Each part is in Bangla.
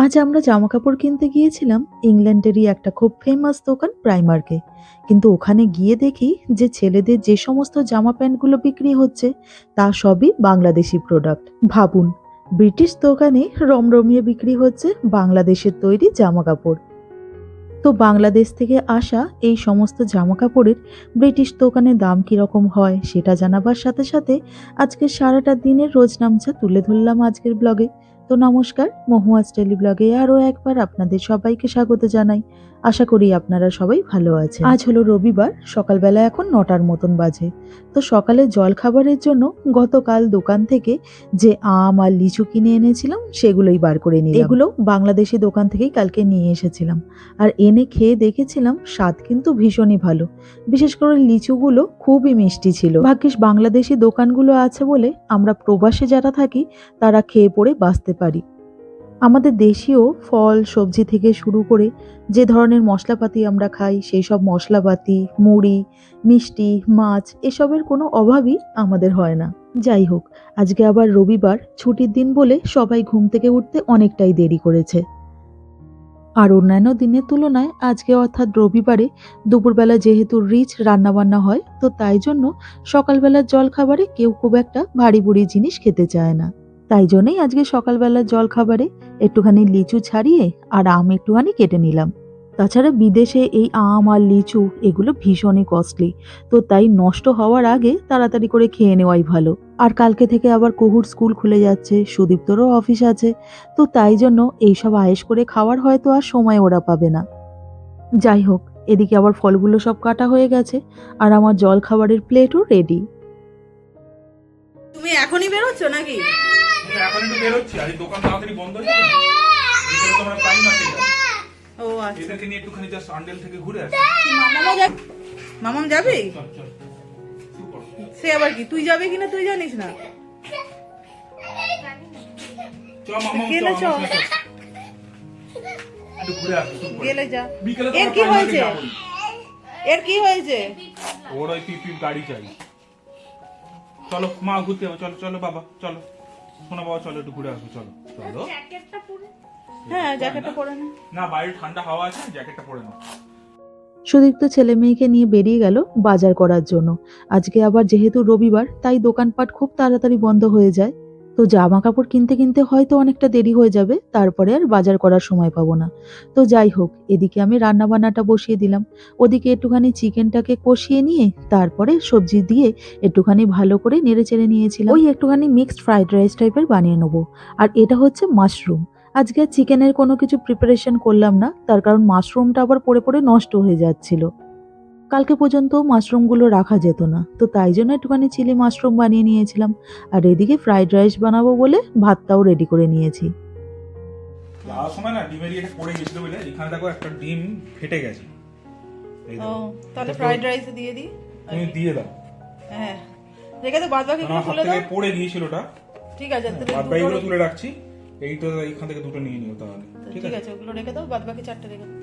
আজ আমরা জামা কাপড় কিনতে গিয়েছিলাম ইংল্যান্ডেরই একটা খুব ফেমাস দোকান প্রাইমার্কে কিন্তু ওখানে গিয়ে দেখি যে ছেলেদের যে সমস্ত জামা প্যান্টগুলো বিক্রি হচ্ছে, তা সবই বাংলাদেশি প্রোডাক্ট ভাবুন, ব্রিটিশ দোকানে রমরমিয়ে বিক্রি হচ্ছে বাংলাদেশের তৈরি জামা কাপড় তো বাংলাদেশ থেকে আসা এই সমস্ত জামা কাপড়ের ব্রিটিশ দোকানে দাম কীরকম হয় সেটা জানাবার সাথে সাথে আজকে সারাটা দিনের রোজ নামছা তুলে ধরলাম আজকের ব্লগে তো নমস্কার মহুয়াজ টেলি ব্লগে আরও একবার আপনাদের সবাইকে স্বাগত জানাই। আশা করি আপনারা সবাই ভালো আছেন। আজ হলো রবিবার, সকালবেলা এখন নটার মতন বাজে। তো সকালে জল খাবারের জন্য গতকাল দোকান থেকে যে আম আর লিচু কিনে এনেছিলাম, সেগুলোই বার করে নিই এগুলো বাংলাদেশি দোকান থেকেই কালকে নিয়ে এসেছিলাম। আর এনে খেয়ে দেখেছিলাম, স্বাদ কিন্তু ভীষণই ভালো। বিশেষ করে লিচুগুলো খুবই মিষ্টি ছিল। ভাগ্যিস বাংলাদেশি দোকানগুলো আছে বলে আমরা প্রবাসে যারা থাকি, তারা খেয়ে পড়ে বাঁচতে পারি। আমাদের দেশীয় ফল, সবজি থেকে শুরু করে যে ধরনের মশলাপাতি আমরা খাই, সেই সব মশলাপাতি, মুড়ি, মিষ্টি, মাছ, এসবের কোনো অভাবই আমাদের হয় না। যাই হোক, আজকে আবার রবিবার, ছুটির দিন বলে সবাই ঘুম থেকে উঠতে অনেকটাই দেরি করেছে। আর অন্যান্য দিনের তুলনায় আজকে অর্থাৎ রবিবারে দুপুরবেলা যেহেতু রিচ রান্নাবান্না হয়, তো তাই জন্য সকালবেলার জল খাবারে কেউ খুব একটা ভারী বুড়ি জিনিস খেতে চায় না। তাই জন্যই আজকে সকালবেলার জল খাবারে একটুখানি লিচু ছাড়িয়ে আর আম একটুখানি কেটে নিলাম। তাছাড়া বিদেশে এই আম আর লিচু এগুলো ভীষণই কস্টলি। তো তাই নষ্ট হওয়ার আগে তাড়াতাড়ি করে খেয়ে নেওয়াই ভালো। আর কালকে থেকে আবার কুহুর স্কুল খুলে যাচ্ছে, সুদীপ্তরও অফিস আছে। তো তাই জন্য এইসব আয়েস করে খাওয়ার হয়তো আর সময় ওরা পাবে না। যাই হোক, এদিকে আবার ফলগুলো সব কাটা হয়ে গেছে আর আমার জল খাবারের প্লেটও রেডি তুমি এখনই বেরোচ্ছ নাকি? এখন একটু বেরোচ্ছি। আজ দোকান তাড়াতাড়ি বন্ধ হয়ে যাবে। এখানে তো আমরা টাইম আছে। ও আচ্ছা। এদেরকে নিয়ে একটুখানি জাস্ট আন্ডেল থেকে ঘুরে আসি। যাবে মামাম যাবে। সে আবার কি? তুই যাবে কিনা তুই জানিস না? গেলে। গেলে যা। এর কি হয়েছে? এর কি হয়েছে? ওর ওই পিপি গাড়ি চাই। চলো মা ঘুরতে চলো চলো বাবা চলো। শোনো বাবা চলো একটু ঘুরে আসব চলো চলো। হ্যাঁ জ্যাকেটটা পরে না। না বাইরে ঠান্ডা হাওয়া আছে জ্যাকেটটা পরে নাও সুদীপ্ত ছেলে মেয়েকে নিয়ে বেরিয়ে গেল বাজার করার জন্য। আজকে আবার যেহেতু রবিবার তাই দোকানপাট খুব তাড়াতাড়ি বন্ধ হয়ে যায়। তো জামা কাপড় কিনতে কিনতে হয়তো অনেকটা দেরি হয়ে যাবে, তারপরে আর বাজার করার সময় পাবো না। তো যাই হোক, এদিকে আমি রান্না বান্নাটা বসিয়ে দিলাম। ওদিকে একটুখানি চিকেনটাকে কষিয়ে নিয়ে, তারপরে সবজি দিয়ে একটুখানি ভালো করে নেড়ে চেড়ে নিয়েছিলাম। ওই একটুখানি মিক্সড ফ্রাইড রাইস টাইপের বানিয়ে নেব। আর এটা হচ্ছে মাশরুম আজকে আর চিকেনের কোনো কিছু প্রিপারেশন করলাম না, তার কারণ মাশরুমটা আবার পড়ে পড়ে নষ্ট হয়ে যাচ্ছিল। কালকে পর্যন্ত মাশরুমগুলো রাখা যেত না। তো তাই জন্য একটুখানি চিলি মাশরুম বানিয়ে নিয়েছিলাম। আর এদিকে ফ্রাইড রাইস বানাবো বলে ভাতটাও রেডি করে নিয়েছি। যাওয়ার সময় না ডিমের ইয়েটা পড়ে গেছিল বলে এখানে দেখো একটা ডিম ফেটে গেছে। ও তাহলে ফ্রাইড রাইস দিয়ে দিই? তুমি দিয়ে দাও। হ্যাঁ। রেখে তো বাদ বাকি তুলে দাও। পড়ে গিয়েছিল ওটা। ঠিক আছে তাহলে বাদ দুটো বাকিগুলো রেখে- তুলে রাখছি। এইটা এখান থেকে দুটো নিয়ে নিও তাহলে। ঠিক আছে ওগুলো রেখে দাও বাদ বাকি চারটে রেখে দাও।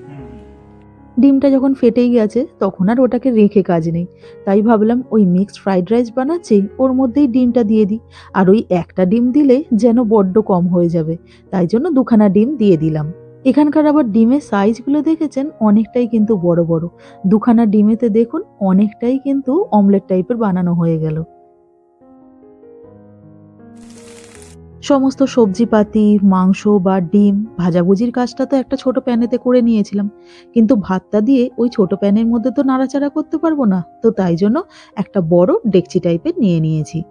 ডিমটা যখন ফেটেই গেছে, তখন আর ওটাকে রেখে কাজ নেই। তাই ভাবলাম ওই মিক্সড ফ্রাইড রাইস বানাচ্ছি ওর মধ্যেই ডিমটা দিয়ে দিই। আর ওই একটা ডিম দিলে যেন বড্ড কম হয়ে যাবে, তাই জন্য দুখানা ডিম দিয়ে দিলাম। এখানকার আবার ডিমের সাইজগুলো দেখেছেন, অনেকটাই কিন্তু বড় বড়। দুখানা ডিমেতে দেখুন, অনেকটাই কিন্তু অমলেট টাইপের বানানো হয়ে গেল। সমস্ত সবজিপাতি, মাংস বা ডিম ভাজাভুজির কাজটা তো একটা ছোট প্যানেতে করে নিয়েছিলাম। কিন্তু ভাতটা দিয়ে ওই ছোট প্যানের মধ্যে তো নাড়াচাড়া করতে পারব না। তো তাই জন্য একটা বড় ডেকচি টাইপের নিয়ে নিয়েছি।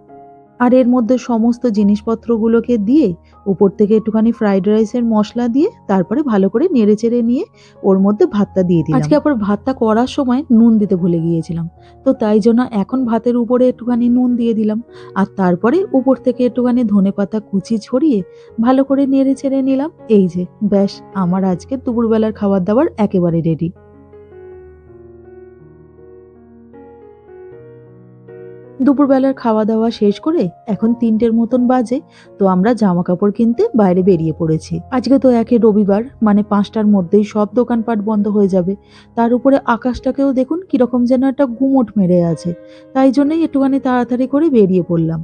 আর এর মধ্যে সমস্ত জিনিসপত্রগুলোকে দিয়ে উপর থেকে একটুখানি ফ্রাইড রাইসের মশলা দিয়ে তারপরে ভালো করে নেড়ে চেড়ে নিয়ে ওর মধ্যে ভাতটা দিয়ে দিই আজকে আবার ভাতটা করার সময় নুন দিতে ভুলে গিয়েছিলাম। তো তাই জন্য এখন ভাতের উপরে একটুখানি নুন দিয়ে দিলাম। আর তারপরে উপর থেকে একটুখানি ধনেপাতা কুচি ছড়িয়ে ভালো করে নেড়ে চেড়ে নিলাম। এই যে, ব্যাস, আমার আজকে দুপুরবেলার খাবার দাবার একেবারে রেডি দুপুরবেলার খাওয়া দাওয়া শেষ করে এখন তিনটের মতন বাজে, তো আমরা জামা কাপড় কিনতে বাইরে বেরিয়ে পড়েছি। আজকে তো একে রবিবার মানে পাঁচটার মধ্যেই সব দোকানপাট বন্ধ হয়ে যাবে। তার উপরে আকাশটাকেও দেখুন কীরকম যেন একটা গুমট মেরে আছে। তাই জন্যই একটুখানি তাড়াতাড়ি করে বেরিয়ে পড়লাম।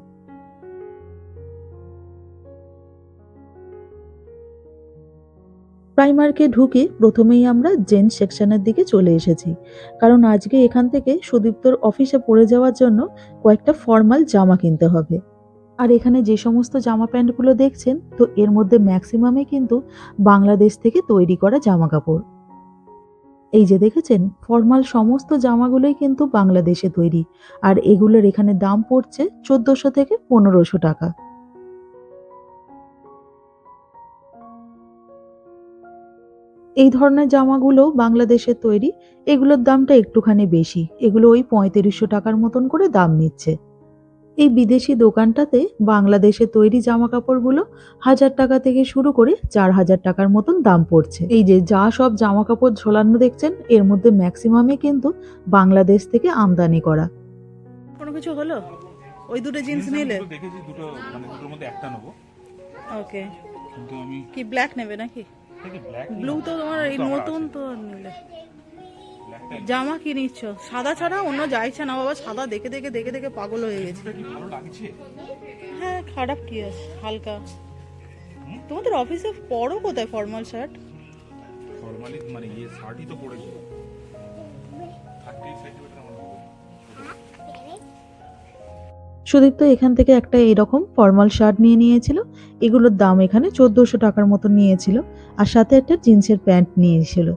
প্রাইমার্কে ঢুকে প্রথমেই আমরা জেন্টস সেকশনের দিকে চলে এসেছি। কারণ আজকে এখান থেকে সুদীপ্তর অফিসে পড়ে যাওয়ার জন্য কয়েকটা ফর্মাল জামা কিনতে হবে। আর এখানে যে সমস্ত জামা প্যান্টগুলো দেখছেন, তো এর মধ্যে ম্যাক্সিমামে কিন্তু বাংলাদেশ থেকে তৈরি করা জামা কাপড় এই যে দেখেছেন, ফর্মাল সমস্ত জামাগুলোই কিন্তু বাংলাদেশে তৈরি। আর এগুলোর এখানে দাম পড়ছে চোদ্দোশো থেকে পনেরোশো টাকা। এই ধরনের জামাগুলো বাংলাদেশের তৈরি এগুলোর দামটা একটুখানি বেশি। এগুলো ওই পঁয়ত্রিশশো টাকার মতন করে দাম নিচ্ছে। এই বিদেশি দোকানটাতে বাংলাদেশে তৈরি জামা কাপড়গুলো হাজার টাকা থেকে শুরু করে চার হাজার টাকার মতন দাম পড়ছে। এই যে যা সব জামা কাপড় ঝোলানো দেখছেন এর মধ্যে ম্যাক্সিমামই কিন্তু বাংলাদেশ থেকে আমদানি করা। কোনো কিছু হলো? ওই দুটো জিন্স নিলে? দুটো দেখেছি দুটো মানে দুটোর মধ্যে একটা নেব। ওকে। কিন্তু আমি কি ব্ল্যাক নেবে নাকি? ব্লু তো তোমার এই নতুন। তো নিলে। জামা কি নিচ্ছ সাদা ছাড়া অন্য যাইছে না বাবা সাদা দেখে দেখে দেখে দেখে পাগল হয়ে গেছে। হ্যাঁ খারাপ কি আছে হালকা। তোমাদের অফিসে পরো কোথায় ফর্মাল শার্ট ফর্মালি মানে ইয়ে শার্টই তো পরেছি। সুদীপ্ত এখান থেকে একটা এরকম ফর্মাল শার্ট নিয়ে নিয়েছিল। এগুলোর দাম এখানে চোদ্দোশো টাকার মতো নিয়েছিল আর সাথে একটা জিন্সের প্যান্ট নিয়েছিল।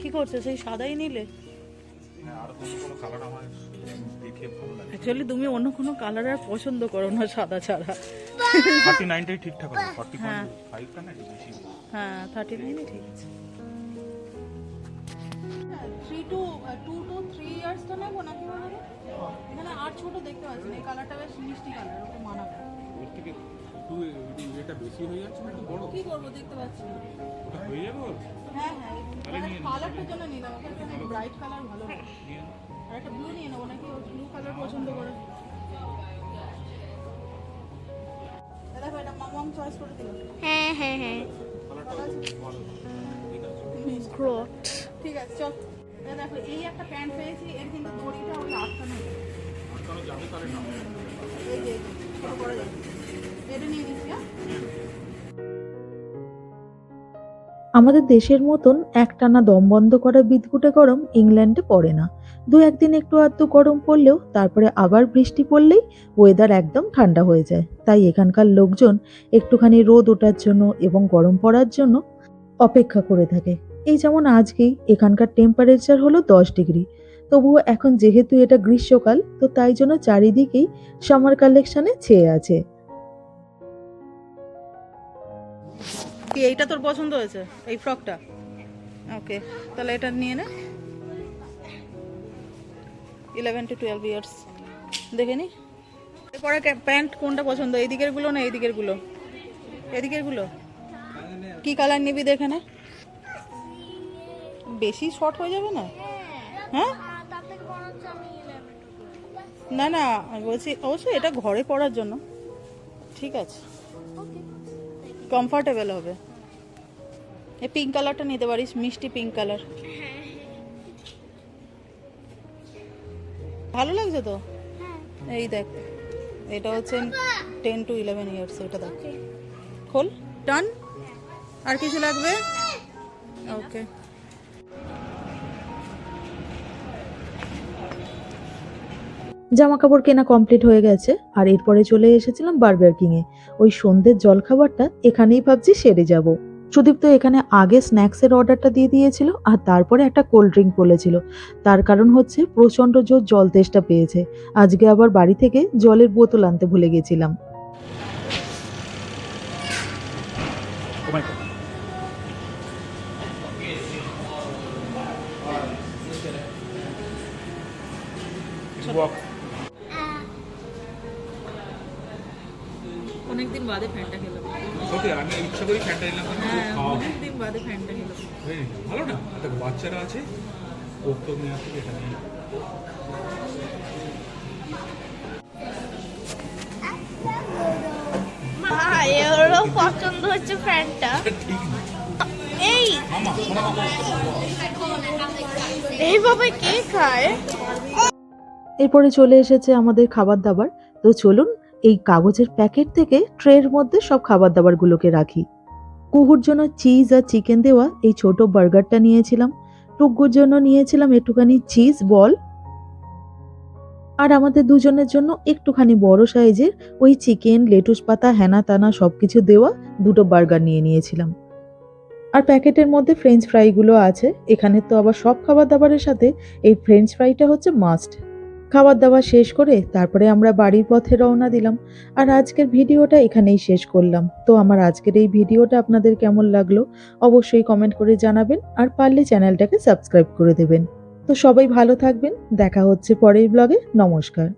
কি করছ? সেই সাদাই নিলে? হ্যাঁ, অ্যাকচুয়ালি তুমি অন্য কোনো কালার আর পছন্দ করো না সাদা ছাড়া। থার্টি নাইনটাই ঠিকঠাক হ্যাঁ। হ্যাঁ থার্টি নাইনই ঠিক আছে। Three two two two three ইয়ার্সটা নেব নাকি বলো তো? এখানে আর ছোট দেখতে পাচ্ছি না এই কালারটা বেশ মিষ্টি কালার ওকে মানাবে। ওর থেকে একটু এটা বেশি হয়ে যাচ্ছে না একটু বড়? কি করব দেখতে পাচ্ছি ওটা হয়ে যাবে হ্যাঁ হ্যাঁ কালারটার জন্য নিলাম এখানে ব্রাইট কালার ভালো। আর একটা ব্লু নিয়ে নেব নাকি ব্লু কালার পছন্দ করে। দেখো এটা মামাম চয়েস করে দিল। হ্যাঁ হ্যাঁ হ্যাঁ। গ্রোট ঠিক আছে চল। দেখো এই একটা প্যান্ট পেয়েছি এর কিন্তু দড়িটা ওই আটকানো যাবে তাহলে নাও। এই যে এই যে, ছোট করা যায় এটা নিয়ে নিচ্ছি হ্যাঁ? আমাদের দেশের মতন একটানা দম বন্ধ করা বিদঘুটে গরম ইংল্যান্ডে পড়ে না। দু একদিন একটু আধটু গরম পড়লেও তারপরে আবার বৃষ্টি পড়লেই ওয়েদার একদম ঠান্ডা হয়ে যায়। তাই এখানকার লোকজন একটুখানি রোদ ওঠার জন্য এবং গরম পড়ার জন্য অপেক্ষা করে থাকে। এই যেমন আজকেই, এখানকার টেম্পারেচার হলো দশ ডিগ্রি। তবুও এখন যেহেতু এটা গ্রীষ্মকাল, তো তাই জন্য চারিদিকেই সামার কালেকশনে ছেয়ে আছে। এইটা তোর পছন্দ হয়েছে, এই ফ্রকটা ওকে তাহলে এটা নিয়ে নে। ইলেভেন টু টুয়েলভ ইয়ার্স দেখে নি। এরপরে প্যান্ট কোনটা পছন্দ? এই দিকেরগুলো না এই দিকেরগুলো এদিকেরগুলো কি কালার নিবি দেখে নে। বেশি শর্ট হয়ে যাবে না? হ্যাঁ? না না আমি বলছি অবশ্যই এটা ঘরে পড়ার জন্য। ঠিক আছে। কমফর্টেবল হবে। এই পিঙ্ক কালারটা নিতে পারিস মিষ্টি পিঙ্ক কালার ভালো লাগছে তো? এই দেখ এটা হচ্ছে টেন টু ইলেভেন ইয়ার্স এটা দেখ। খোল। ডান আর কিছু লাগবে? ওকে জামা কাপড় কেনা কমপ্লিট হয়ে গেছে আর এরপরে চলে এসেছিলাম বার্গার কিংয়ে। ওই সন্ধ্যের জলখাবারটা এখানেই ভাবছি সেরে যাব। সুদীপ তো এখানে আগে স্ন্যাক্সের অর্ডারটা দিয়ে দিয়েছিল আর তারপরে একটা কোল্ড ড্রিঙ্ক বলেছিল। তার কারণ হচ্ছে প্রচণ্ড জোর জল তেষ্টা পেয়েছে। আজকে আবার বাড়ি থেকে জলের বোতল আনতে ভুলে গেছিলাম। Walk. বাদে ফ্যানটা খেলাম। সত্যি আমি ইচ্ছা করি ফ্যানটা নিলাম হ্যাঁ খাওয়া অনেকদিন বাদে ফ্যানটা খেলাম। ভালো না? দেখো বাচ্চারা আছে ওর তো নিয়ে। আসবে এরও পছন্দ হচ্ছে ফ্যানটা। এই! এইভাবে কে খায়? এরপরে চলে এসেছে আমাদের খাবার দাবার। তো চলুন এই কাগজের প্যাকেট থেকে ট্রের মধ্যে সব খাবার দাবারগুলোকে রাখি। কুহুর জন্য চিজ আর চিকেন দেওয়া এই ছোট বার্গারটা নিয়েছিলাম। টুকুর জন্য নিয়েছিলাম একটুখানি চিজ, বল। আর আমাদের দুজনের জন্য একটুখানি বড় সাইজের ওই চিকেন, লেটুস পাতা হেনা তানা সব কিছু দেওয়া দুটো বার্গার নিয়ে নিয়েছিলাম। আর প্যাকেটের মধ্যে ফ্রেঞ্চ ফ্রাইগুলো আছে। এখানে তো আবার সব খাবার দাবারের সাথে এই ফ্রেঞ্চ ফ্রাইটা হচ্ছে মাস্ট। খাবার দাবার শেষ করে তারপরে আমরা বাড়ির পথে রওনা দিলাম। আর আজকের ভিডিওটা এখানেই শেষ করলাম। তো আমার আজকের এই ভিডিওটা আপনাদের কেমন লাগল অবশ্যই কমেন্ট করে জানাবেন আর পারলে চ্যানেলটাকে সাবস্ক্রাইব করে দেবেন। তো সবাই ভালো থাকবেন। দেখা হচ্ছে পরের ব্লগে নমস্কার।